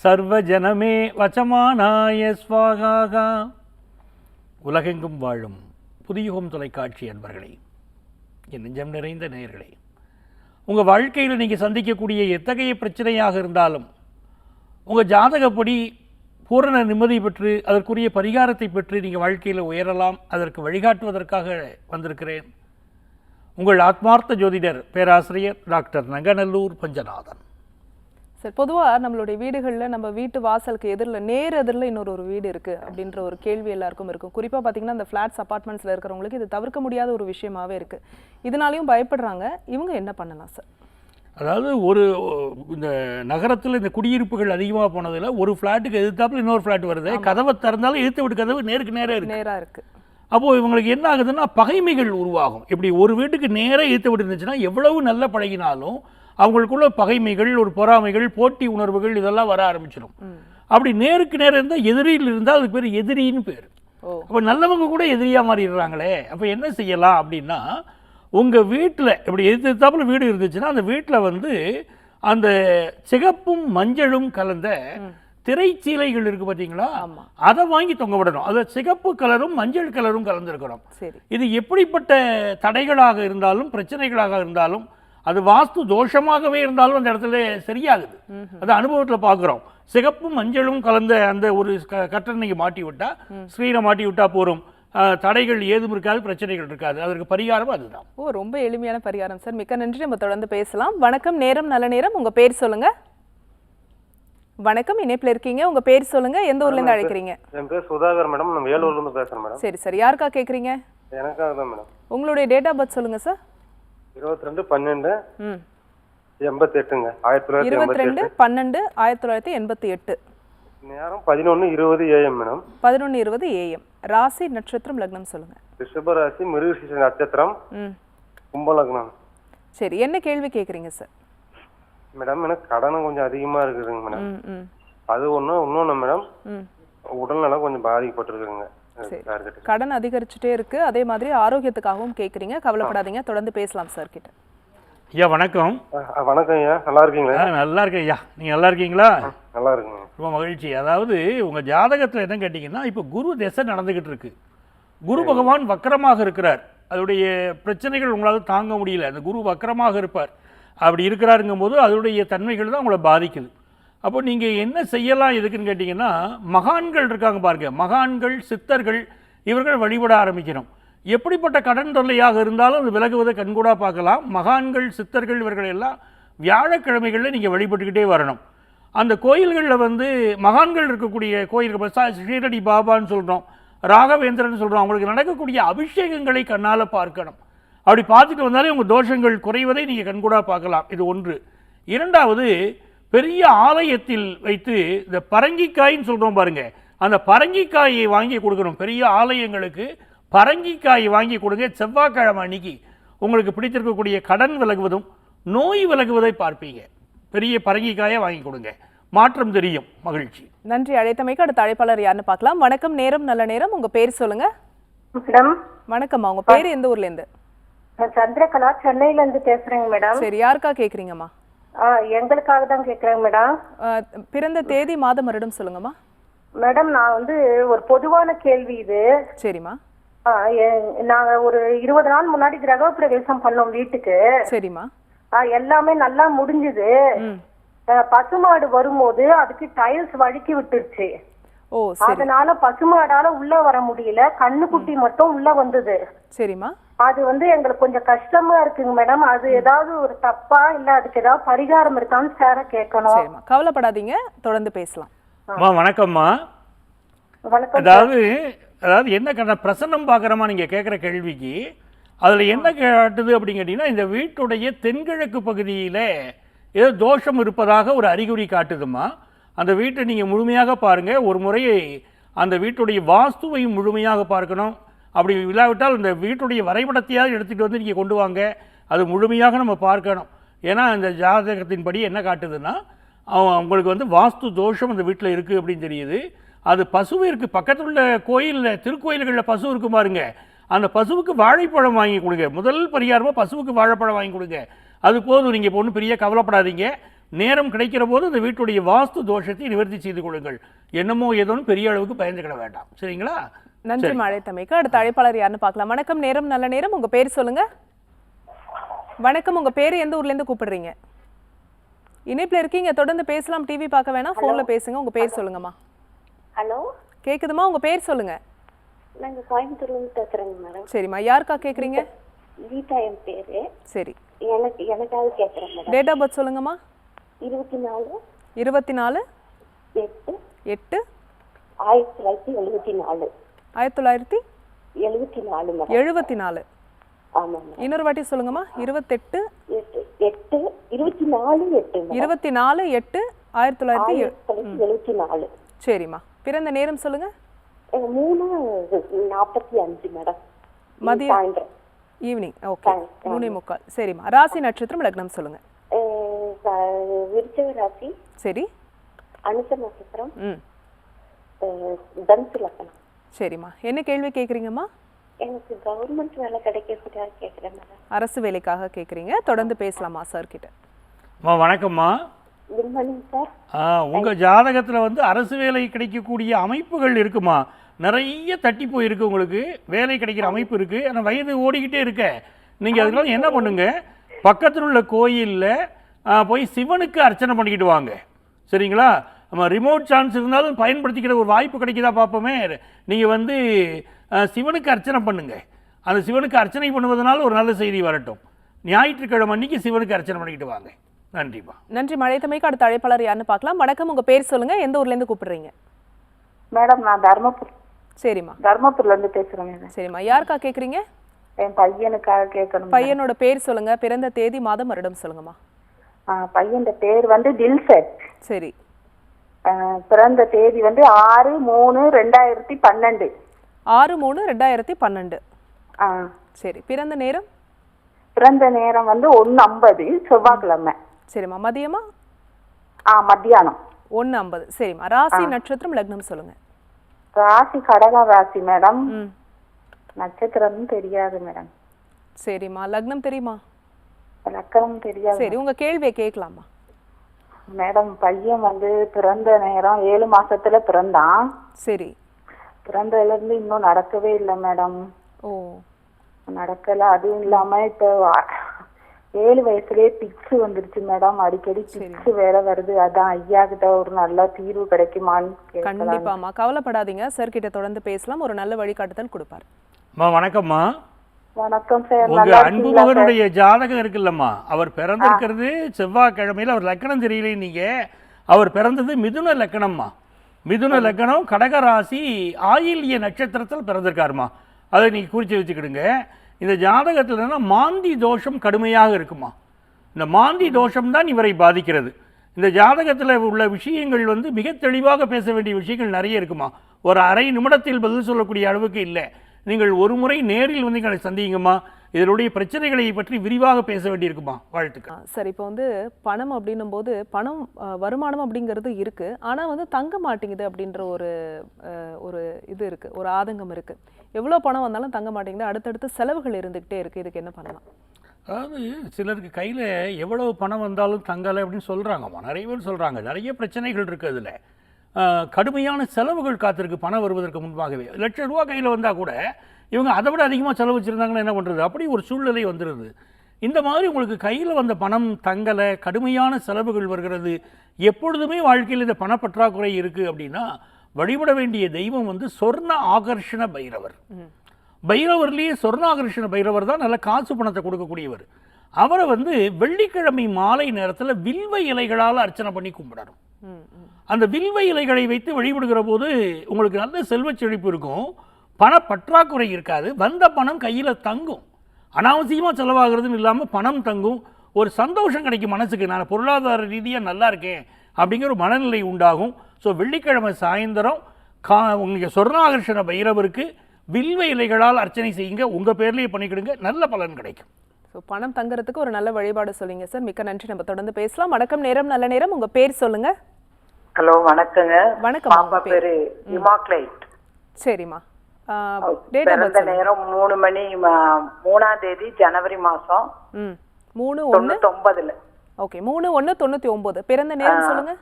சர்வஜனமே வச்சமானாய ஸ்வாகாகா உலகெங்கும் வாழும் புதியுகம் தொலைக்காட்சி அன்பர்களே என் நெஞ்சம் நிறைந்த நேயர்களே உங்கள் வாழ்க்கையில் நீங்கள் சந்திக்கக்கூடிய எத்தகைய பிரச்சனையாக இருந்தாலும் உங்கள் ஜாதகப்படி பூரண நிம்மதி பெற்று அதற்குரிய பரிகாரத்தை பெற்று நீங்கள் வாழ்க்கையில் உயரலாம் அதற்கு வழிகாட்டுவதற்காக வந்திருக்கிறேன். உங்கள் ஆத்மார்த்த ஜோதிடர் பேராசிரியர் டாக்டர் நங்கநல்லூர் பஞ்சநாதன். சார் பொதுவா நம்மளுடைய வீடுகள்ல நம்ம வீட்டு வாசலுக்கு எதிரில் நேர் எதிரில் இன்னொரு ஒரு வீடு இருக்கு அப்படின்ற ஒரு கேள்வி எல்லாருக்கும் இருக்கும். குறிப்பா பாத்தீங்கன்னா இந்த ஃபிளாட்ஸ் அபார்ட்மெண்ட்ஸ்ல இருக்கிறவங்களுக்கு இது தவிர்க்க முடியாத ஒரு விஷயமாவே இருக்கு. இதனாலையும் பயப்படுறாங்க. இவங்க என்ன பண்ணலாம் சார்? அதாவது ஒரு இந்த நகரத்தில் இந்த குடியிருப்புகள் அதிகமாக போனதில் ஒரு ஃப்ளாட்டுக்கு எதிர்த்தாப்புல இன்னொரு ஃப்ளாட் வருது. கதவை திறந்தாலும் எதிர்த்து விட்டு கதவு நேருக்கு நேரே இருக்கு. நேரா இருக்கு. அப்போது இவங்களுக்கு என்ன ஆகுதுன்னா பகைமைகள் உருவாகும். இப்படி ஒரு வீட்டுக்கு நேரே ஈர்த்து விட்டு இருந்துச்சுன்னா எவ்வளவு நல்ல பழகினாலும் அவங்களுக்குள்ள பகைமைகள் ஒரு பொறாமைகள் போட்டி உணர்வுகள் இதெல்லாம் வர ஆரம்பிச்சிடும் அப்படி நேருக்கு நேரம் இருந்தால் எதிரியில் இருந்தால் அதுக்கு பேர் எதிரின்னு பேர். அப்போ நல்லவங்க கூட எதிரியாக மாறிடுறாங்களே அப்போ என்ன செய்யலாம் அப்படின்னா உங்கள் வீட்டில் இப்படி எதிர்த்தாப்புல வீடு இருந்துச்சுன்னா அந்த வீட்டில் வந்து அந்த சிகப்பும் மஞ்சளும் கலந்த திரைச்சீலைகள் இருக்கு பார்த்தீங்களா. அதை வாங்கி தொங்க விடணும். அது சிகப்பு கலரும் மஞ்சள் கலரும் கலந்துருக்கணும். இது எப்படிப்பட்ட தடைகளாக இருந்தாலும் பிரச்சனைகளாக இருந்தாலும் அது வாஸ்து தோஷமாகவே இருந்தாலும் அந்த இடத்துல சரியாகுது. அது அனுபவத்தில் பார்க்குறோம் சிகப்பும் மஞ்சளும் கலந்த அந்த ஒரு க- கட்டணையை மாட்டி விட்டா ஸ்க்ரீனை மாட்டி விட்டா போரும். அஹ், தடைகள் ஏதும் இருக்காது பிரச்சனைகள் இருக்காது. அதற்கு பரிகாரம் அதுதான். ஓ ரொம்ப எளிமையான பரிகாரம் சார். மிக்க நன்றி. நம்ம தொடர்ந்து பேசலாம். வணக்கம் நேரம் நல்ல நேரம். உங்க பேர் சொல்லுங்க. வணக்கம் இணைப்புல இருக்கீங்க. உங்க பேர் சொல்லுங்க. எந்த ஊர்ல இருந்து அழைக்கிறீங்க? என் பேர் சுதாகர் மேடம். நான் வேலூர்ல இருந்து பேசுறேன் மேடம். சரி சரி. யாருக்கா கேக்குறீங்க? எனக்காக தான் மேடம். உங்களுடைய டேட் ஆஃப் பர்த் சொல்லுங்க சார் இருபத்தி ரெண்டு பன்னெண்டு எண்பத்தி எட்டுங்க ஆயிரத்தி தொள்ளாயிரத்தி இருபத்தி ரெண்டு பன்னெண்டு ஆயிரத்தி தொள்ளாயிரத்தி எண்பத்தி எட்டு நேரம் பதினொன்று இருபது ஏஎம் மேடம். பதினொன்று இருபது ஏஎம் ராசி நட்சத்திரம் லக்னம் சொல்லுங்க. ரிஷபராசி மிருகசீஷ நட்சத்திரம். ம். கும்பலக்னம் சரி என்ன கேள்வி கேக்குறீங்க சார் மேடம் எனக்கு கடனும் கொஞ்சம் அதிகமா இருக்குதுங்க மேடம். அது ஒண்ணு இன்னொன்னு மேடம். உடல்நலம் கொஞ்சம் பாதிக்கப்பட்டிருக்குங்க கடன் அதிகரிச்சுட்டே இருக்கு. அதே மாதிரி ஆரோக்கியத்துக்காகவும் கேக்குறீங்க கவலைப்படாதீங்க. தொடர்ந்து பேசலாம் சார் கிட்ட. ஐயா வணக்கம். வணக்கம் ஐயா. நல்லா இருக்கீங்களா? நல்லா இருக்கேன் ஐயா. நீங்கள் நல்லா இருக்கீங்களா? நல்லா இருக்குங்க. ரொம்ப மகிழ்ச்சி. அதாவது உங்கள் ஜாதகத்தில் என்ன கேட்டிங்கன்னா இப்போ குரு திசை நடந்துக்கிட்டு இருக்கு. குரு பகவான் வக்கரமாக இருக்கிறார். அதோடைய பிரச்சனைகள் உங்களால் தாங்க முடியல. அந்த குரு வக்கரமாக இருப்பார். அப்படி இருக்கிறாருங்கும் போது அதோடைய தன்மைகள் தான் உங்களை பாதிக்குது. அப்போ நீங்கள் என்ன செய்யலாம் எதுக்குன்னு கேட்டிங்கன்னா மகான்கள் இருக்காங்க பாருங்க. மகான்கள் சித்தர்கள் இவர்கள் வழிபட ஆரம்பிக்கணும். எப்படிப்பட்ட கடன் தொல்லையாக இருந்தாலும் அது விலகுவதை கண்கூடாக பார்க்கலாம். மகான்கள் சித்தர்கள் இவர்கள் எல்லாம் வியாழக்கிழமைகளில் நீங்கள் வழிபட்டுக்கிட்டே வரணும். அந்த கோயில்களில் வந்து மகான்கள் இருக்கக்கூடிய கோயில்கள் ஸ்ரீரடி சா- பாபான்னு சொல்கிறோம் ராகவேந்திரன் சொல்கிறோம் அவங்களுக்கு நடக்கக்கூடிய அபிஷேகங்களை கண்ணால் பார்க்கணும். அப்படி பார்த்துட்டு வந்தாலே உங்கள் தோஷங்கள் குறைவதை நீங்கள் கண்கூடாக பார்க்கலாம். இது ஒன்று. இரண்டாவது பெரிய ஆலயத்தில் வைத்து இந்த பரங்கிக்காயின்னு சொல்கிறோம் பாருங்க. அந்த பரங்கிக்காயை வாங்கி கொடுக்கணும். பெரிய ஆலயங்களுக்கு பரங்கிக்காயை வாங்கி கொடுங்க. செவ்வாய்க்கிழமை அன்னைக்கு உங்களுக்கு பிடித்திருக்கக்கூடிய கடன் விலகுவதும் நோய் விலகுவதை பார்ப்பீங்க. பெரிய பரங்கிக்காயை வாங்கி கொடுங்க. மாற்றம் தெரியும். மகிழ்ச்சி. நன்றி. அழைத்தமைக்கு அடுத்த அழைப்பாளர் யாருன்னு பார்க்கலாம். வணக்கம். நேரம் நல்ல நேரம். உங்க பேர் சொல்லுங்க. மேடம். வணக்கம்மா. உங்க பேர் எந்த ஊர்ல இருந்து? சந்திரகலா சென்னையில இருந்து பேசுறேங்க மேடம். சரி யாருக்கா கேக்குறீங்கம்மா? எங்களுக்காக தான் கேக்குறேங்க மேடம். பிறந்த தேதி மாதம் வருடம் சொல்லுங்கம்மா. மேடம் நான் வந்து ஒரு பொதுவான கேள்வி இது. சரிம்மா. நாங்க ஒரு இருபது நாள் முன்னாடி கிரக பிரவேசம் பண்ணோம் வீட்டுக்கு. சரிம்மா. எல்லாமே நல்லா முடிஞ்சுது. பசுமாடு வரும்போது அதுக்கு டைல்ஸ் வழுக்கி விட்டுருச்சு. அதனால பசுமாடால உள்ள வர முடியல. கண்ணுக்குட்டி மட்டும் உள்ள வந்தது. சரிம்மா. அது வந்து எங்களுக்கு கொஞ்சம் கஷ்டமா இருக்குங்க மேடம் அது ஏதாவது ஒரு தப்பா இல்ல அதுக்கு ஏதாவது பரிகாரம் இருக்கான்னு சார கேட்கணும். சரிம்மா. கவலைப்படாதீங்க. தொடர்ந்து பேசலாம். அம்மா வணக்கம்மா. வணக்கம் அதாவது அதாவது என்ன கண்ண பிரசன்னம் பார்க்குறமா நீங்கள் கேட்குற கேள்விக்கு அதில் என்ன காட்டுது அப்படின்னு கேட்டிங்கன்னா இந்த வீட்டுடைய தென்கிழக்கு பகுதியில் ஏதோ தோஷம் இருப்பதாக ஒரு அறிகுறி காட்டுதுமா அந்த வீட்டை நீங்கள் முழுமையாக பாருங்கள் ஒரு முறை அந்த வீட்டுடைய வாஸ்துவையும் முழுமையாக பார்க்கணும். அப்படி இல்லாவிட்டால் இந்த வீட்டுடைய வரைபடத்தையாவது எடுத்துகிட்டு வந்து நீங்கள் கொண்டு வாங்க. அது முழுமையாக நம்ம பார்க்கணும். ஏன்னா இந்த ஜாதகத்தின்படி என்ன காட்டுதுன்னா அவன் அவங்களுக்கு வந்து வாஸ்து தோஷம் அந்த வீட்டில் இருக்குது அப்படின்னு தெரியுது. அது பசுவிற்கு பக்கத்தில் உள்ள கோயிலில் திருக்கோயில்களில் பசு இருக்கு பாருங்க. அந்த பசுவுக்கு வாழைப்பழம் வாங்கி கொடுங்க. முதல் பரிகாரமாக பசுவுக்கு வாழைப்பழம் வாங்கி கொடுங்க. அது போதும். நீங்கள் இப்போ ஒன்றும் பெரிய கவலைப்படாதீங்க. நேரம் கிடைக்கிற போது அந்த வீட்டுடைய வாஸ்து தோஷத்தை நிவர்த்தி செய்து கொள்ளுங்கள். என்னமோ ஏதோன்னு பெரிய அளவுக்கு பயந்துக்கிட வேண்டாம். சரிங்களா? நன்றி மழைத்தமைக்கு அடுத்த அழைப்பாளர் யாருன்னு பார்க்கலாம். வணக்கம் நேரம் நல்ல நேரம். உங்க பேர் சொல்லுங்க. வணக்கம் உங்க பேர் எந்த ஊர்ல இருந்து கூப்பிடுறீங்க? இணைப்புல இருக்கீங்க. தொடர்ந்து பேசலாம். டிவி பார்க்க வேணாம். போன்ல பேசுங்க. உங்க பேர் சொல்லுங்கம்மா. ஹலோ கேக்குதுமா? உங்க பேர் சொல்லுங்க. நாங்க கோயம்புத்தூர்ல இருந்து பேசுறேங்க மேடம். சரிம்மா. யாருக்கா கேக்குறீங்க? கீதா என் பேரு. சரி. எனக்கு எனக்காக கேட்குறேன் மேடம். டேட் ஆஃப் பர்த் சொல்லுங்கம்மா. இருபத்தி நாலு இருபத்தி நாலு எட்டு. எட்டு. ஆயிரத்தி தொள்ளாயிரத்தி எழுபத்தி நாலு ஆயிரத்தி தொள்ளாயிரத்தி எழுபத்தி நாலு எழுபத்தி நாலு. இன்னொரு வாட்டி சொல்லுங்கம்மா. இருபத்தெட்டு எட்டு இருபத்தி நாலு எட்டு இருபத்தி நாலு எட்டு ஆயிரத்தி தொள்ளாயிரத்தி எழுபத்தி நாலு. சரிம்மா. பிறந்த நேரம் சொல்லுங்க. மூணு நாற்பத்தி அஞ்சு மேடம். மதியம். ஈவினிங். ஓகே. மூணே முக்கால். சரிம்மா. ராசி நட்சத்திரம் லக்னம் சொல்லுங்க. விருச்சிக ராசி. சரி. அனுச நட்சத்திரம். தனுசு லக்கணம் சரிம்மா. என்ன கேள்வி கேட்குறீங்கம்மா எனக்கு கவர்மெண்ட் வேலை கிடைக்கிறதுக்காக கேட்குறேன் மேடம் அரசு வேலைக்காக கேட்குறீங்க தொடர்ந்து பேசலாமா சார் கிட்ட அம்மா வணக்கம்மா. குட் மார்னிங் சார் ஆ, உங்க ஜாதகத்துல வந்து அரசு வேலை கிடைக்கக்கூடிய அமைப்புகள் இருக்குமா? நிறைய தட்டி போயிருக்கு உங்களுக்கு. வேலை கிடைக்கிற அமைப்பு இருக்கு. ஆனால் வயது ஓடிக்கிட்டே இருக்க. நீங்க அதனால என்ன பண்ணுங்க? பக்கத்தில் உள்ள கோயில்ல போய் சிவனுக்கு அர்ச்சனை பண்ணிக்கிட்டு வாங்க. சரிங்களா? நம்ம ரிமோட் சான்ஸ் இருந்தாலும் பயன்படுத்திக்கிற ஒரு வாய்ப்பு கிடைக்குதா பார்ப்போமே. நீங்க வந்து சிவனுக்கு அர்ச்சனை பண்ணுங்க. அந்த சிவனுக்கு அர்ச்சனை பண்ணுவதனால ஒரு நல்ல செய்தி வரட்டும். ஞாயிற்றுக்கிழமை அன்னைக்கு சிவனுக்கு அர்ச்சனை பண்ணிக்கிட்டு வாங்க. நன்றிப்பா நன்றி மழைத்தமைக்கு அடுத்த அழைப்பாளர் யாருன்னு பார்க்கலாம். வணக்கம் உங்க பேர் சொல்லுங்க. எந்த ஊர்ல இருந்து கூப்பிடுறீங்க? மேடம் நான் தர்மபுரி. சரிம்மா. தர்மபுரில இருந்து பேசுறேன் மேடம். சரிம்மா. யாருக்கா கேட்குறீங்க என் பையனுக்காக கேட்கணும் பையனோட பேர் சொல்லுங்க. பிறந்த தேதி மாதம் வருடம் சொல்லுங்கம்மா. பையன் பேர் வந்து தில்சத் சரி. பிறந்த தேதி வந்து ஆறு மூணு ரெண்டாயிரத்தி பன்னெண்டு. ஆறு மூணு ரெண்டாயிரத்தி பன்னெண்டு. ஆஹ் சரி பிறந்த நேரம்? பிறந்த நேரம் வந்து ஒன்று ஐம்பது செவ்வாய்க்கிழமை. சரிம்மா மதியமா? ஆ மத்தியானம். ஒன்று ஐம்பது. சரிம்மா ராசி நட்சத்திரம் லக்னம் சொல்லுங்க. ராசி கடக ராசி மேடம். நட்சத்திரம் தெரியாது மேடம். சரிம்மா லக்னம் தெரியுமா? லக்கணம் தெரியாது. சரி உங்க கேள்வியை கேட்கலாமா மேடம் பையன் வந்து பிறந்த நேரம் ஏழு மாசத்துல பிறந்தான். சரி. பிறந்ததுல இருந்து இன்னும் நடக்கவே இல்லை மேடம். ஓ. நடக்கல அதுவும் இல்லாம இப்போ ஏழு வயசுலயே பிக்ஸ் வந்துருச்சு மேடம். அடிக்கடி பிக்ஸ் வேற வருது. அதான் ஐயா கிட்ட ஒரு நல்ல தீர்வு கிடைக்குமான்னு கேட்கலாம் கண்டிப்பாம்மா. கவலைப்படாதீங்க. சார் கிட்ட தொடர்ந்து பேசலாம். ஒரு நல்ல வழிகாட்டுதல் கொடுப்பார். அம்மா வணக்கம்மா. வணக்கம் சார் உங்க நல்லா அன்பு இருக்கீங்களா சார்? மகனுடைய ஜாதகம் இருக்குல்லம்மா. அவர் பிறந்திருக்கிறது செவ்வாய்க்கிழமையில. அவர் லக்கணம் தெரியல நீங்க. அவர் பிறந்தது மிதுன லக்கணம்மா. மிதுன லக்கணம் கடகராசி ஆயில்ய நட்சத்திரத்தில் பிறந்திருக்காருமா. அதை நீங்க குறித்து வச்சுக்கிடுங்க. இந்த ஜாதகத்தில் என்னன்னா மாந்தி தோஷம் கடுமையாக இருக்குமா. இந்த மாந்தி தோஷம் தான் இவரை பாதிக்கிறது. இந்த ஜாதகத்தில் உள்ள விஷயங்கள் வந்து மிக தெளிவாக பேச வேண்டிய விஷயங்கள் நிறைய இருக்குமா. ஒரு அரை நிமிடத்தில் பதில் சொல்லக்கூடிய அளவுக்கு இல்லை. நீங்கள் ஒரு முறை நேரில் வந்து எங்களை சந்திங்கம்மா இதனுடைய பிரச்சனைகளை பற்றி விரிவாக பேச வேண்டியிருக்குமா வாழ்த்துக்கள். சரி இப்போ வந்து பணம் அப்படின்னும் போது பணம் வருமானம் அப்படிங்கிறது இருக்கு. ஆனா வந்து தங்க மாட்டேங்குது அப்படின்ற ஒரு ஒரு இது இருக்கு. ஒரு ஆதங்கம் இருக்கு. எவ்வளோ பணம் வந்தாலும் தங்க மாட்டேங்குது. அடுத்தடுத்து செலவுகள் இருந்துகிட்டே இருக்கு. இதுக்கு என்ன பண்ணலாம்? அதாவது சிலருக்கு கையில் எவ்வளவு பணம் வந்தாலும் தங்கலை அப்படின்னு சொல்கிறாங்கம்மா நிறைய பேர் சொல்கிறாங்க நிறைய பிரச்சனைகள் இருக்குது அதில். கடுமையான செலவுகள் காத்திருக்கு பணம் வருவதற்கு முன்பாகவே. லட்சம் ரூபா கையில் வந்தால் கூட இவங்க அதை விட அதிகமாக செலவு வச்சுருந்தாங்கன்னா என்ன பண்ணுறது அப்படி ஒரு சூழ்நிலை வந்துடுது இந்த மாதிரி உங்களுக்கு கையில் வந்த பணம் தங்கலை கடுமையான செலவுகள் வருகிறது. எப்பொழுதுமே வாழ்க்கையில் இந்த பணப்பற்றாக்குறை இருக்குது அப்படின்னா வழிபட வேண்டிய தெய்வம் வந்து சொர்ண ஆகர்ஷண பைரவர். பைரவர்லேயே சொர்ணாகர்ஷண பைரவர் தான் நல்ல காசு பணத்தை கொடுக்கக்கூடியவர். அவரை வந்து வெள்ளிக்கிழமை மாலை நேரத்தில் வில்வ இலைகளால் அர்ச்சனை பண்ணி கும்பிடணும். அந்த வில்வ இலைகளை வைத்து வழிபடுகிற போது உங்களுக்கு நல்ல செல்வச் செழிப்பு இருக்கும். பண பற்றாக்குறை இருக்காது. வந்த பணம் கையில் தங்கும். அனாவசியமாக செலவாகிறதுன்னு இல்லாமல் பணம் தங்கும். ஒரு சந்தோஷம் கிடைக்கும் மனசுக்கு. நான் பொருளாதார ரீதியாக நல்லா இருக்கேன் அப்படிங்கிற ஒரு மனநிலை உண்டாகும். ஸோ வெள்ளிக்கிழமை சாயந்தரம் கா உங்களுக்கு சொர்ணாகர்ஷண பைரவருக்கு வில்வ இலைகளால் அர்ச்சனை செய்யுங்க. உங்கள் பேர்லேயே பண்ணிக்கிடுங்க. நல்ல பலன் கிடைக்கும். ஸோ பணம் தங்குறதுக்கு ஒரு நல்ல வழிபாடு சொல்லிங்க சார். மிக்க நன்றி. நம்ம தொடர்ந்து பேசலாம். வணக்கம். நேரம் நல்ல நேரம். உங்கள் பேர் சொல்லுங்கள் ஹலோ வணக்கங்க. வணக்கம், பாப்பா பேரு. இமாக்லைட். சரிம்மா. பிறந்த நேரம் மூணு மணி மூணாம் தேதி ஜனவரி மாசம். ம். மூணு ஒன்று தொண்ணூத்தி ஒன்பதுல ஓகே மூணு ஒன்று தொண்ணூற்றி ஒம்பது பிறந்த நேரம் சொல்லுங்க.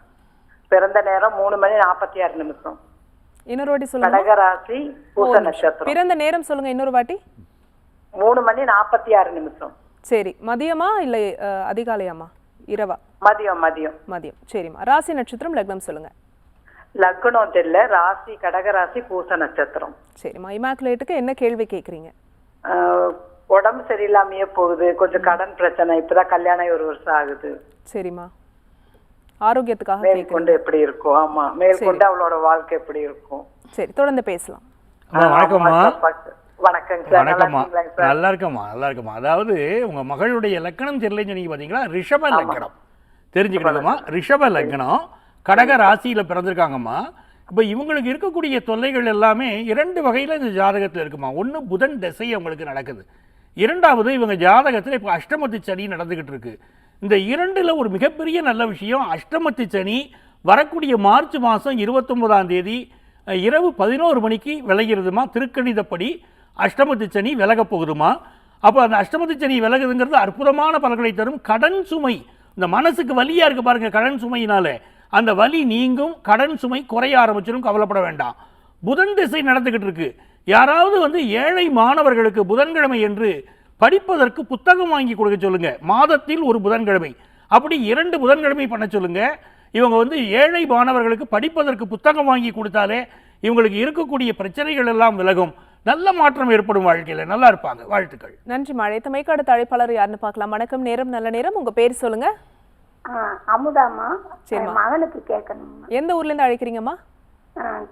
பிறந்த நேரம் மூணு மணி நாற்பத்தி ஆறு நிமிஷம். இன்னொரு வாட்டி சொல்லுங்க. கடகராசி பூச. நட்சத்திரம். பிறந்த நேரம் சொல்லுங்க இன்னொரு வாட்டி. மூணு மணி நாற்பத்தி ஆறு நிமிஷம். சரி மதியமா இல்லை அஹ், அதிகாலையாம்மா இரவா? மதியம் மதியம். மதியம். சரிம்மா. ராசி நட்சத்திரம் லக்னம் சொல்லுங்க. லக்னம் தெரியல. ராசி கடகராசி பூச நட்சத்திரம். சரிம்மா. இமாக்குலேட்டுக்கு என்ன கேள்வி கேட்குறீங்க? ஆஹ், உடம்பு சரியில்லாமையே போகுது. கொஞ்சம் கடன் பிரச்சனை. இப்பதான் கல்யாணம் ஆகி ஒரு வருஷம் ஆகுது. சரிம்மா. ஆரோக்கியத்துக்காக மேற்கொண்டு எப்படி இருக்கும்? ஆமா. மேற்கொண்டு அவளோட வாழ்க்கை எப்படி இருக்கும்? சரி. தொடர்ந்து பேசலாம். வணக்கம்மா. வணக்கம்மா. நல்லா இருக்கம்மா நல்லா இருக்கம்மா அதாவது உங்க மகளுடைய லக்கணம் தெரியலன்னு சொன்னீங்க பாத்தீங்களா? ரிஷப லக்கணம். தெரிஞ்சுக்கணுங்கம்மா ரிஷப லக்கணம். கடக ராசியில பிறந்திருக்காங்கம்மா. இப்போ இவங்களுக்கு இருக்கக்கூடிய தொல்லைகள் எல்லாமே இரண்டு வகையில் இந்த ஜாதகத்தில் இருக்குமா ஒன்று புதன் திசை அவங்களுக்கு நடக்குது. இரண்டாவது இவங்க ஜாதகத்தில் இப்போ அஷ்டமத்து சனி நடந்துகிட்டு இருக்கு. இந்த இரண்டில் ஒரு மிகப்பெரிய நல்ல விஷயம் அஷ்டமத்து சனி வரக்கூடிய மார்ச் மாதம் இருபத்தொன்பதாம் தேதி இரவு பதினோரு மணிக்கு விலகிறதுமா திருக்கணிதப்படி அஷ்டமத்து சனி விலகப் போகுதுமா? அப்போ அந்த அஷ்டமத்து சனி விலகுதுங்கிறது அற்புதமான பலன்களை தரும் கடன் சுமை. இந்த மனசுக்கு வலியாக இருக்குது பாருங்கள் கடன் சுமையினால. அந்த வலி நீங்கும் கடன் சுமை குறைய ஆரம்பிச்சிடும் கவலைப்பட வேண்டாம். புதன் திசை நடந்துக்கிட்டு இருக்கு. யாராவது வந்து ஏழை மாணவர்களுக்கு புதன்கிழமை என்று படிப்பதற்கு புத்தகம் வாங்கி கொடுக்க சொல்லுங்க. மாதத்தில் ஒரு புதன்கிழமை. அப்படி இரண்டு புதன்கிழமை பண்ண சொல்லுங்க. இவங்க வந்து ஏழை மாணவர்களுக்கு படிப்பதற்கு புத்தகம் வாங்கி கொடுத்தாலே இவங்களுக்கு இருக்கக்கூடிய பிரச்சனைகள் எல்லாம் விலகும். நல்ல மாற்றம் ஏற்படும் வாழ்க்கையில. நல்லா இருப்பாங்க. வாழ்த்துக்கள். நன்றி மழைத்த மைக்காடு அழைப்பாளர் யாருன்னு பார்க்கலாம். வணக்கம். நேரம் நல்ல நேரம். உங்க பேர் சொல்லுங்க. ஆ, அமுதாம்மா. சரிம்மா. மகனுக்கு கேட்கணும்மா. எந்த ஊர்ல இருந்து அழைக்கிறீங்கம்மா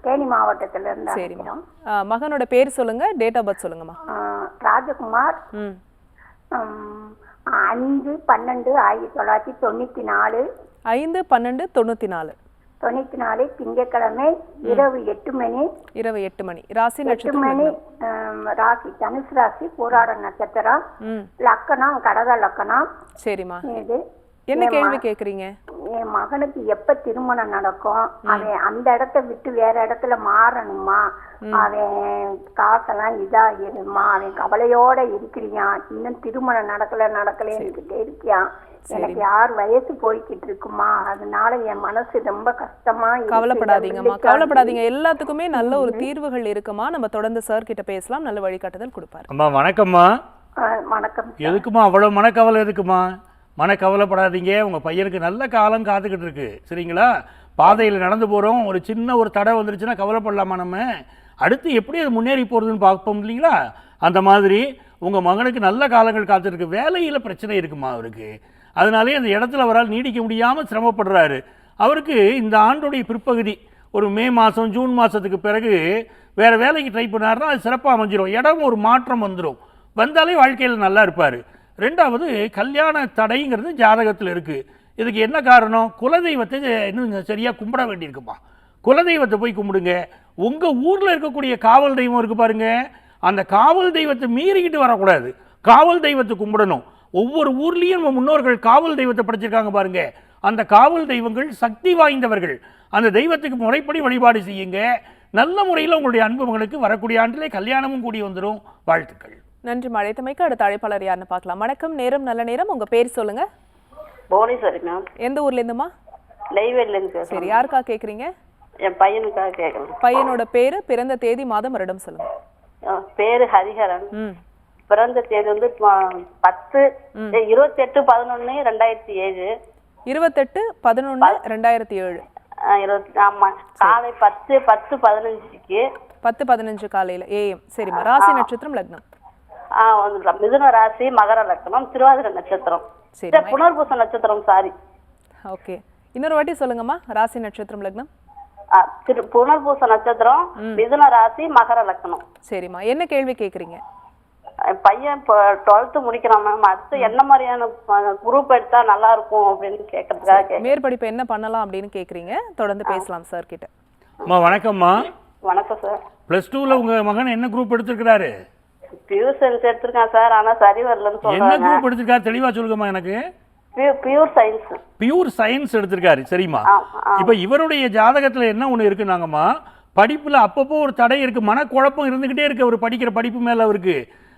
தேனி மாவட்டத்துல இருந்து சரிம்மா. மகனோட பேர் சொல்லுங்க. டேட் ஆஃப் பர்த் சொல்லுங்கம்மா. ராஜகுமார். அஞ்சு பன்னெண்டு ஆயிரத்தி தொள்ளாயிரத்தி தொண்ணூத்தி நாலு. ஐந்து பன்னெண்டு தொண்ணூற்றி நாலு. தொண்ணூத்தி நாலு திங்கட்கிழமை இரவு எட்டு மணி. இரவு எட்டு மணி. ராசி எட்டு மணி ராசி தனுசு ராசி போராட நட்சத்திரம். லக்கணம் கடக லக்கணம். சரிம்மா. இது என்ன கேள்வி கேட்குறீங்க என் மகனுக்கு எப்ப திருமணம் நடக்கும்? அவன் அந்த இடத்த விட்டு வேற இடத்துல மாறணுமா? அவன் காசெல்லாம் இதாகிருமா அவன் கவலையோட இருக்கிறியான் இன்னும் திருமணம் நடக்கல நடக்கலன்னுகிட்டே இருக்கியான் எனக்கு யார் வயசு போய்கிட்டு இருக்குமா? அதனால என் மனசு ரொம்ப கஷ்டமா இருக்கு. கவலைப்படாதீங்கம்மா. கவலைப்படாதீங்க. எல்லாத்துக்குமே நல்ல ஒரு தீர்வுகள் இருக்குமா? நம்ம தொடர்ந்து சார் கிட்ட பேசலாம். நல்ல வழிகாட்டுதல் கொடுப்பாரு. அம்மா வணக்கம்மா. வணக்கம். எதுக்குமா அவ்வளோ மனக்கவலை மன கவலைப்படாதீங்க உங்கள் பையனுக்கு நல்ல காலம் காத்துக்கிட்டு இருக்கு. சரிங்களா? பாதையில் நடந்து போகிறோம் ஒரு சின்ன ஒரு தடை வந்துருச்சுன்னா கவலைப்படலாமா நம்ம? அடுத்து எப்படி அது முன்னேறி போகிறதுன்னு பார்ப்போம் இல்லைங்களா? அந்த மாதிரி உங்கள் மகனுக்கு நல்ல காலங்கள் காத்துருக்கு. வேலையில் பிரச்சனை இருக்குமா அவருக்கு? அதனாலே அந்த இடத்துல அவரால் நீடிக்க முடியாமல் சிரமப்படுறாரு. அவருக்கு இந்த ஆண்டுடைய பிற்பகுதி ஒரு மே மாதம் ஜூன் மாதத்துக்கு பிறகு வேறு வேலைக்கு ட்ரை பண்ணாருன்னா அது சிறப்பாக அமைஞ்சிரும். இடம் ஒரு மாற்றம் வந்துடும் வந்தாலே வாழ்க்கையில் நல்லா இருப்பார். ரெண்டாவது கல்யாண தடைங்கிறது ஜாதகத்தில் இருக்குது இதுக்கு என்ன காரணம்? குலதெய்வத்தை இன்னும் சரியாக கும்பிட வேண்டியிருக்குப்பா. குலதெய்வத்தை போய் கும்பிடுங்க. உங்கள் ஊரில் இருக்கக்கூடிய காவல் தெய்வம் இருக்குது பாருங்க. அந்த காவல் தெய்வத்தை மீறிக்கிட்டு வரக்கூடாது. காவல் தெய்வத்தை கும்பிடணும். ஒவ்வொரு ஊர்லேயும் நம்ம முன்னோர்கள் காவல் தெய்வத்தை படைச்சிருக்காங்க பாருங்க. அந்த காவல் தெய்வங்கள் சக்தி வாய்ந்தவர்கள். அந்த தெய்வத்துக்கு முறைப்படி வழிபாடு செய்யுங்க. நல்ல முறையில் உங்களுடைய அன்பு மகனுக்கு வரக்கூடிய ஆண்டிலே கல்யாணமும் கூடி வந்துடும் வாழ்த்துக்கள். நன்றி மழைத்தமைக்கு அடுத்த அழைப்பாளர் யாருன்னு பார்க்கலாம். வணக்கம் நேரம் நல்ல நேரம். உங்க பேர் சொல்லுங்க. புவனேஸ்வரி மேம். எந்த ஊர்ல இருந்துமா? நெய்வேலியிலேருந்து சரி பேசுகிறேன் யாருக்கா கேக்குறீங்க? என் பையனுக்காக கேட்கலாம் பையனோட பேரு பிறந்த தேதி மாதம் வருடம் சொல்லுங்க. பேரு ஹரிஹரன். பிறந்த தேதி வந்து பத்து இருபத்தி எட்டு பதினொன்னு ரெண்டாயிரத்தி ஏழு. இருபத்தெட்டு பதினொன்று ரெண்டாயிரத்தி ஏழு. இருபத்தி ஆமா. காலை பத்து பத்து பதினஞ்சுக்கு. பத்து பதினஞ்சு காலையில. ஏஎம் சரிம்மா. ராசி நட்சத்திரம் லக்னம். மிதுன ராசி மகர லக்னம் திருவாதிரை நட்சத்திரம். புனர்பூச நட்சத்திரம் சாரி. ஓகே. இன்னொரு வாட்டி சொல்லுங்கம்மா ராசி நட்சத்திரம் லக்னம். திரு புனர்பூச நட்சத்திரம் மிதுன ராசி மகர லக்னம். சரிம்மா என்ன கேள்வி கேக்குறீங்க? பையன் இப்போ டுவெல்த்து முடிக்கிறான் மேம். அடுத்து என்ன மாதிரியான குரூப் எடுத்தா நல்லா இருக்கும் அப்படின்னு கேட்கறதுக்காக கேட்க மேற்படிப்பு என்ன பண்ணலாம் அப்படின்னு கேக்குறீங்க? தொடர்ந்து பேசலாம் சார் கிட்ட. அம்மா வணக்கம்மா. வணக்கம் சார் ப்ளஸ் டூவில் உங்கள் மகன் என்ன குரூப் எடுத்திருக்கிறாரு? பியூர் சயின்ஸ் எடுத்திருக்கான் சார் ஆனா சரி வரலன்னு என்ன சொல்றாங்க. குரூப் எடுத்திருக்காரு? தெளிவாக சொல்லுங்கம்மா எனக்கு. பியூர் சயின்ஸ் பியூர் சயின்ஸ் எடுத்திருக்காரு சரிம்மா. ஆ, ஆ. இப்போ இவருடைய ஜாதகத்தில் என்ன ஒன்று இருக்குனாங்கம்மா படிப்பில் அப்பப்போ ஒரு தடை இருக்கு மனக்குழப்பம் இருந்துக்கிட்டே இருக்கு அவர் படிக்கிற படிப்பு மேலே அவருக்கு.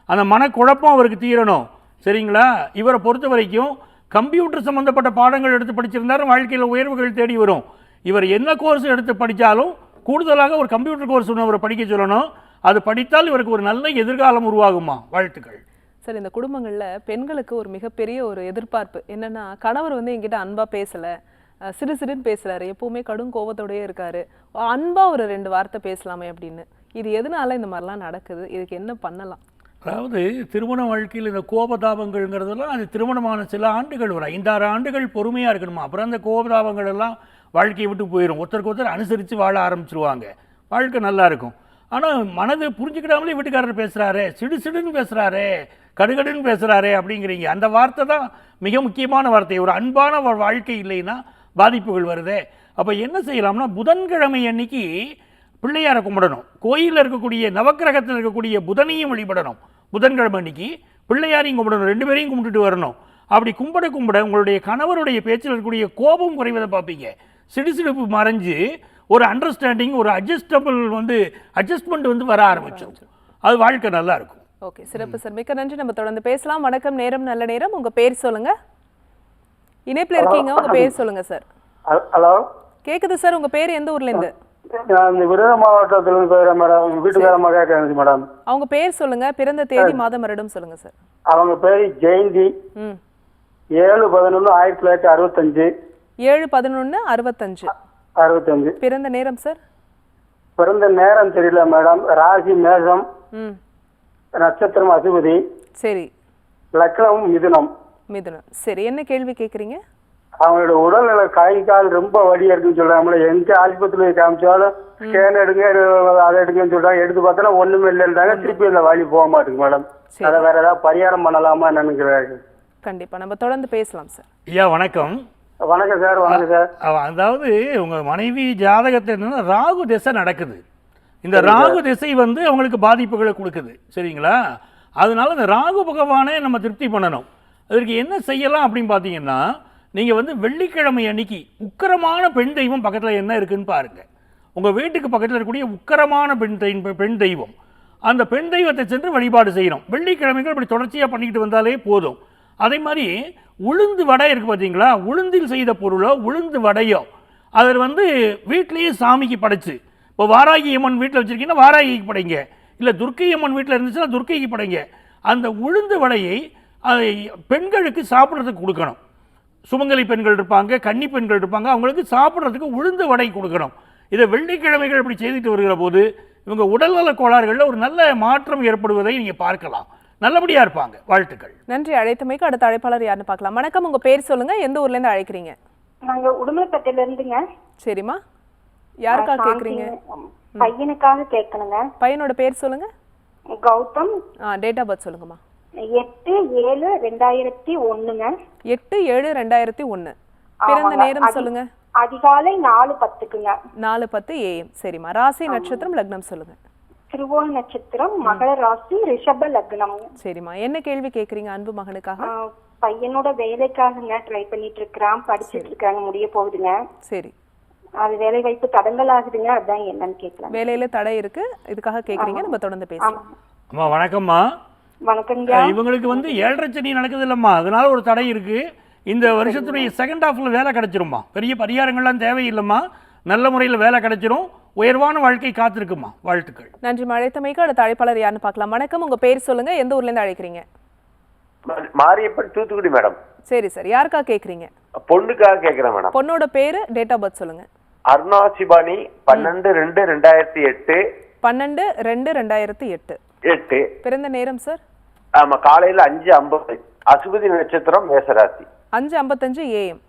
அந்த மனக்குழப்பம் அவருக்கு தீரணும் சரிங்களா? இவரை பொறுத்த வரைக்கும் கம்ப்யூட்டர் சம்மந்தப்பட்ட பாடங்கள் எடுத்து படிச்சிருந்தாரு வாழ்க்கையில் உயர்வுகள் தேடி வரும். இவர் என்ன கோர்ஸ் எடுத்து படித்தாலும் கூடுதலாக ஒரு கம்ப்யூட்டர் கோர்ஸ் ஒன்று அவரை படிக்க சொல்லணும். அது படித்தால் இவருக்கு ஒரு நல்ல எதிர்காலம் உருவாகுமா? வாழ்த்துக்கள். சார் இந்த குடும்பங்கள்ல பெண்களுக்கு ஒரு மிகப்பெரிய ஒரு எதிர்பார்ப்பு. என்னன்னா கணவர் வந்து என்கிட்ட அன்பா பேசல. அஹ் சிடு சிடுன்னு பேசுறாரு. எப்பவுமே கடும் கோவத்தோடயே இருக்காரு. அன்பா ஒரு ரெண்டு வார்த்தை பேசலாமே அப்படின்னு. இது எதனால இந்த மாதிரிலாம் நடக்குது? இதுக்கு என்ன பண்ணலாம்? அதாவது திருமண வாழ்க்கையில் இந்த கோபதாபங்கள்ங்கிறதெல்லாம் அது திருமணமான சில ஆண்டுகள் ஒரு ஐந்தாறு ஆண்டுகள் பொறுமையாக இருக்கணுமா? அப்புறம் அந்த கோபதாபங்கள் எல்லாம் வாழ்க்கையை விட்டு போயிடும் ஒருத்தருக்கு ஒருத்தர் அனுசரித்து வாழ ஆரம்பிச்சிருவாங்க. வாழ்க்கை நல்லா இருக்கும். ஆனால் மனது புரிஞ்சுக்கிடாமலே வீட்டுக்காரர் பேசுகிறாரு சிடு சிடுன்னு பேசுகிறாரே கடுகடுன்னு பேசுகிறாரே அப்படிங்கிறீங்க. அந்த வார்த்தை தான் மிக முக்கியமான வார்த்தை. ஒரு அன்பான வாழ்க்கை இல்லைன்னா பாதிப்புகள் வருது. அப்போ என்ன செய்யலாம்னா புதன்கிழமை அன்னைக்கு பிள்ளையாரை கும்பிடணும். கோயிலில் இருக்கக்கூடிய நவக்கிரகத்தில் இருக்கக்கூடிய புதனையும் வழிபடணும். புதன்கிழமை அன்னைக்கு பிள்ளையாரையும் கும்பிடணும். ரெண்டு பேரையும் கும்பிட்டுட்டு வரணும். அப்படி கும்பிட கும்பிட உங்களுடைய கணவருடைய பேச்சில் இருக்கக்கூடிய கோபம் குறைவதை பார்ப்பீங்க. சிடுசிடுப்பு மறைஞ்சு ஒரு அண்டர்ஸ்டாண்டிங் ஒரு அட்ஜஸ்டபிள் வந்து அட்ஜஸ்ட்மெண்ட் வந்து வர ஆரம்பிச்சிடும் அது வாழ்க்கை நல்லா இருக்கும். ஓகே சிறப்பு சார். மிக்க நன்றி. நம்ம தொடர்ந்து பேசலாம். வணக்கம் நேரம் நல்ல நேரம். உங்க பேர் சொல்லுங்க. இணைப்புல இருக்கீங்க. உங்க பேர் சொல்லுங்க சார். ஹலோ. கேக்குது சார். உங்க பேர் எந்த ஊர்ல இருந்து? விருதுநகர் மாவட்டத்துல இருந்து மேடம். எங்க வீட்டுக்காரம்மா கேட்கறது மேடம். அவங்க பேர் சொல்லுங்க. பிறந்த தேதி மாதம் வருடம் சொல்லுங்க சார். அவங்க பேரு ஜெயந்தி. ம். ஏழு பதினொன்று ஆயிரத்தி தொள்ளாயிரத்தி அறுபத்தஞ்சு. ஏழு பதினொன்னு அறுபத்தஞ்சு. அறுபத்தஞ்சு. பிறந்த நேரம் சார் பிறந்த நேரம் தெரியல மேடம் ராசி மேஷம். ம். நட்சத்திரம் அசுபதி சரி. லக்னம் மிதுனம். மிதுனம். சரி என்ன கேள்வி கேக்குறீங்க அவங்களோட உடல்நிலை கை கால் ரொம்ப வலியா இருக்குன்னு சொல்றாங்களே எங்க ஆஸ்பத்திரியில் காமிச்சாலும் ஸ்கேன் எடுங்க அதை எடுங்கன்னு சொல்றாங்க. எடுத்து பார்த்தா ஒண்ணுமே இல்லைன்றாங்க திருப்பி அந்த வலி போக மாட்டேங்குது மேடம். அதை வேற ஏதாவது பரிகாரம் பண்ணலாமா நினைக்கிறாங்க கண்டிப்பா. நம்ம தொடர்ந்து பேசலாம் சார் ஐயா வணக்கம். வணக்கம் சார் வணக்கம் சார். அதாவது உங்க மனைவி ஜாதகத்தில் என்னன்னா ராகு திசை நடக்குது. இந்த ராகு திசை வந்து அவங்களுக்கு பாதிப்புகளை கொடுக்குது. சரிங்களா? அதனால இந்த ராகு பகவானை நம்ம திருப்தி பண்ணணும். அதற்கு என்ன செய்யலாம் அப்படின்னு பார்த்தீங்கன்னா நீங்கள் வந்து வெள்ளிக்கிழமை அன்னைக்கு உக்கரமான பெண் தெய்வம் பக்கத்தில் என்ன இருக்குன்னு பாருங்க. உங்கள் வீட்டுக்கு பக்கத்தில் இருக்கக்கூடிய உக்கரமான பெண் தெய்வம் பெண் தெய்வம். அந்த பெண் தெய்வத்தை சென்று வழிபாடு செய்யணும். வெள்ளிக்கிழமைகள் இப்படி தொடர்ச்சியாக பண்ணிக்கிட்டு வந்தாலே போதும். அதே மாதிரி உளுந்து வடை இருக்குது பார்த்தீங்களா? உளுந்தில் செய்த பொருளோ உளுந்து வடையோ. அதில் வந்து வீட்லேயே சாமிக்கு படைச்சு. இப்போ வாராகி அம்மன் வீட்டில் வச்சுருக்கீங்கன்னா வாராகிக்கு படைங்க. இல்லை துர்க்கை அம்மன் வீட்டில் இருந்துச்சுன்னா துர்க்கைக்கு படைங்க. அந்த உளுந்து வடையை அதை பெண்களுக்கு சாப்பிட்றதுக்கு கொடுக்கணும். சுமங்கலி பெண்கள் இருப்பாங்க கன்னி பெண்கள் இருப்பாங்க அவங்களுக்கு சாப்பிட்றதுக்கு உளுந்து வடை கொடுக்கணும். இதை வெள்ளிக்கிழமைகள் இப்படி செய்துட்டு வருகிற போது இவங்க உடல்நல கோளாறுகளில் ஒரு நல்ல மாற்றம் ஏற்படுவதை நீங்கள் பார்க்கலாம். நல்லபடியாக இருப்பாங்க. வாழ்த்துக்கள். நன்றி. அழைத்தமைக்கு அடுத்த அழைப்பாளர் யாருன்னு பார்க்கலாம். வணக்கம். உங்க பேர் சொல்லுங்க. எந்த ஊர்ல இருந்து அழைக்கிறீங்க? நாங்க உடுமலைப்பேட்டையில இருந்துங்க. சரிம்மா. யாருக்காக கேக்குறீங்க? பையனுக்காக கேட்கணுங்க பையனோட பேர் சொல்லுங்க. கௌதம். ஆ டேட் ஆஃப் பர்த் சொல்லுங்கம்மா. எட்டு ஏழு ரெண்டாயிரத்தி ஒண்ணுங்க. எட்டு ஏழு ரெண்டாயிரத்தி ஒன்று பிறந்த. நேரம் சொல்லுங்க. அதிகாலை நாலு பத்துக்குங்க. நாலு பத்து ஏஎம் சரிம்மா. ராசி நட்சத்திரம் லக்னம் சொல்லுங்க. திருவோண நட்சத்திரம் மகர ராசி ரிஷப லக்னம். சரிம்மா. என்ன கேள்வி கேக்குறீங்க அன்பு மகனுக்காக? பையனோட வேலைக்காகங்க ட்ரை பண்ணிட்டு இருக்கிறான் படிச்சிட்டு இருக்காங்க முடிய போகுதுங்க. சரி. அது வேலை வாய்ப்பு தடங்கல் ஆகுதுங்க அதான் என்னன்னு கேட்கலாம் வேலையில தடை இருக்கு இதுக்காக கேக்குறீங்க நம்ம தொடர்ந்து பேசலாம் அம்மா வணக்கம்மா. வணக்கங்க இவங்களுக்கு வந்து ஏழரை சனி நடக்குது இல்லைம்மா அதனால ஒரு தடை இருக்கு. இந்த வருஷத்துடைய செகண்ட் ஹாஃப்ல வேலை கிடைச்சிரும்மா. பெரிய பரிகாரங்கள்லாம் தேவையில்லைம்மா. நல்ல முறையில் வேலை கிடைச்சிரும். உயர்வான வாழ்க்கை காத்திருக்குமா? வாழ்த்துக்கள். நன்றி அழைத்தமைக்கு அடுத்த அழைப்பாளர் யாருன்னு பார்க்கலாம். வணக்கம். உங்க பேர் சொல்லுங்க. எந்த ஊர்ல இருந்து அழைக்கிறீங்க மாரியப்பன் தூத்துக்குடி மேடம். சரி சார். யாருக்காக கேக்குறீங்க? பொண்ணுக்காக கேக்குறேன் மேடம். பொண்ணோட பேரு டேட் ஆஃப் பர்த் சொல்லுங்க. அருணா சிபானி பன்னெண்டு ரெண்டு ரெண்டாயிரத்தி எட்டு. பன்னெண்டு ரெண்டு ரெண்டாயிரத்தி எட்டு. எட்டு. பிறந்த நேரம் சார் ஆமா காலையில அஞ்சு ஐம்பது. அசுபதி நட்சத்திரம் மேசராசி. அஞ்சு ஐம்பத்தஞ்சு ஏஎம்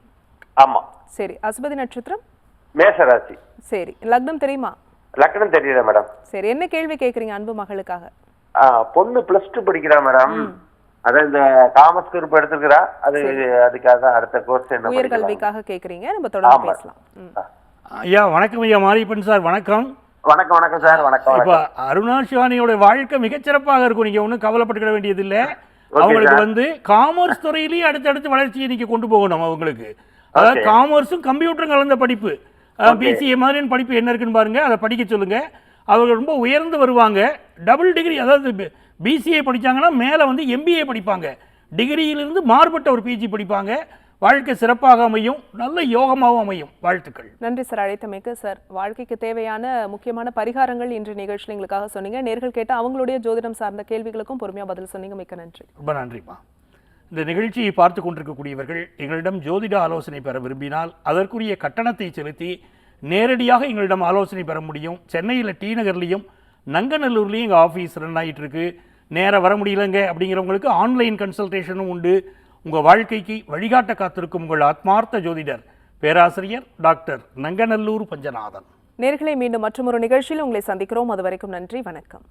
ஆமா. சரி. அசுபதி நட்சத்திரம்? மேசராசி. சரி லக்னம் தெரியுமா? லக்னம் தெரியல மேடம். சரி என்ன கேள்வி கேக்குறீங்க அன்பு மகளுக்காக? பொண்ணு பிளஸ் டூ படிக்கிறா மேடம். அதான் இந்த காமர்ஸ் குரூப் எடுத்துக்கிறா அது அதுக்காக அடுத்த கோர்ஸ் என்ன உயர்கல்விக்காக கேக்குறீங்க நம்ம தொடர்ந்து. பேசலாம். ஐயா வணக்கம் ஐயா. மாரியப்பன் சார் வணக்கம். வணக்கம் வணக்கம் சார். வணக்கம் இப்போ அருணா சிவானியோட வாழ்க்கை மிகச்சிறப்பாக இருக்கும். நீங்க ஒன்றும் கவலைப்பட்டுக்கிட வேண்டியதில்லை. Okay, அவங்களுக்கு. வந்து காமர்ஸ் துறையிலேயே அடுத்தடுத்து வளர்ச்சியை நீங்க கொண்டு போகணும் அவங்களுக்கு. அதாவது. காமர்ஸும் கம்ப்யூட்டரும் கலந்த படிப்பு. பிசிஏ மாதிரியான படிப்பு என்ன இருக்குன்னு பாருங்க அதை படிக்க சொல்லுங்க. அவங்க ரொம்ப உயர்ந்து வருவாங்க. டபுள் டிகிரி அதாவது பிசிஏ படிச்சாங்கன்னா மேலே வந்து எம்பிஏ படிப்பாங்க. டிகிரியிலிருந்து மாறுபட்ட ஒரு பிஜி படிப்பாங்க. வாழ்க்கை சிறப்பாக அமையும் நல்ல யோகமாகவும் அமையும். வாழ்த்துக்கள். நன்றி சார் அழைத்தமைக்கு சார். வாழ்க்கைக்கு தேவையான முக்கியமான பரிகாரங்கள் இன்று நிகழ்ச்சியில் எங்களுக்காக சொன்னீங்க. நேர்கள் கேட்ட அவங்களுடைய ஜோதிடம் சார்ந்த கேள்விகளுக்கும் பொறுமையா பதில் சொன்னீங்க. மிக்க நன்றி. ரொம்ப நன்றிம்மா. இந்த நிகழ்ச்சியை பார்த்து கொண்டிருக்கக்கூடியவர்கள் எங்களிடம் ஜோதிட ஆலோசனை பெற விரும்பினால் அதற்குரிய கட்டணத்தை செலுத்தி நேரடியாக எங்களிடம் ஆலோசனை பெற முடியும். சென்னையில் டி நகர்லேயும் நங்கநல்லூர்லேயும் எங்கள் ஆஃபீஸ் ரன் ஆகிட்டுருக்கு நேராக வர முடியலங்க அப்படிங்கிறவங்களுக்கு ஆன்லைன் கன்சல்டேஷனும் உண்டு. உங்கள் வாழ்க்கைக்கு வழிகாட்ட காத்திருக்கும் உங்கள் ஆத்மார்த்த ஜோதிடர் பேராசிரியர் டாக்டர் நங்கநல்லூர் பஞ்சநாதன். நேர்களை மீண்டும் மற்றொரு நிகழ்ச்சியில் உங்களை சந்திக்கிறோம். அது வரைக்கும் நன்றி வணக்கம்.